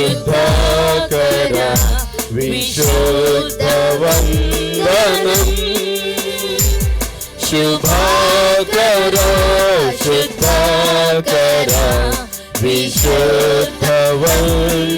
പരിശുദ്ധകര വിശുദ്ധ വന്ദനം ശുഭകര ശുദ്ധകര വിശുദ്ധ വന്ദനം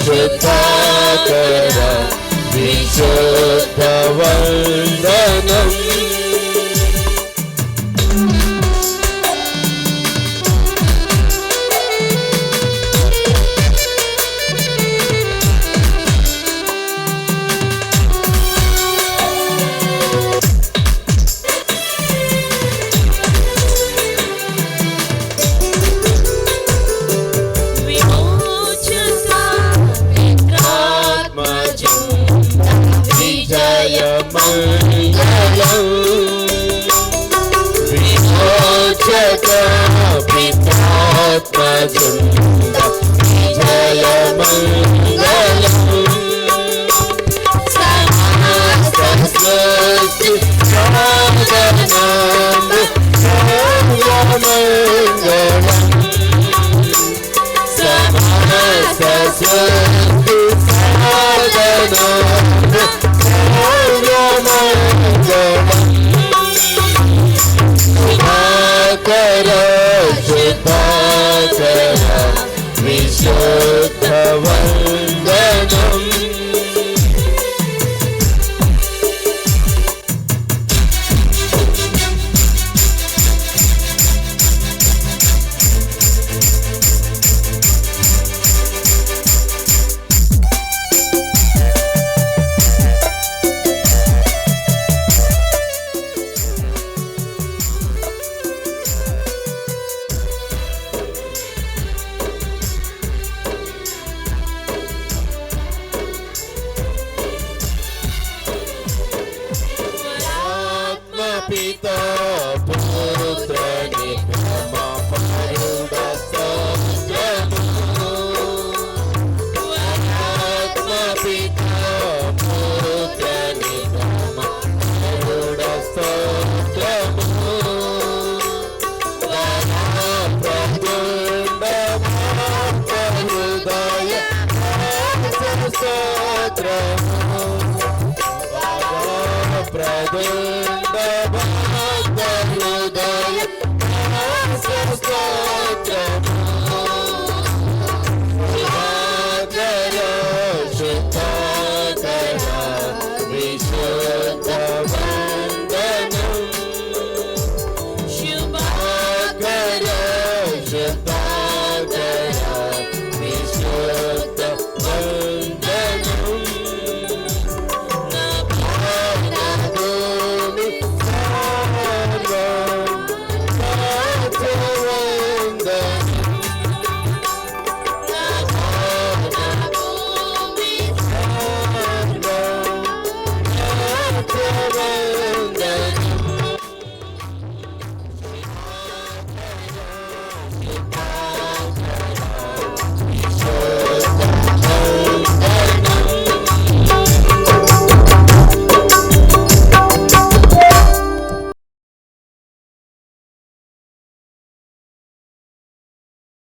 సంస్కృతి విశుద్ధవందనం విజయమంగళం విమోచక పితాత్మజుండ విజయమంగళం సమస్త సృష్టి సాధనాము సర్వమంగళం సమస్త సృష్టి పితో పుత్రుని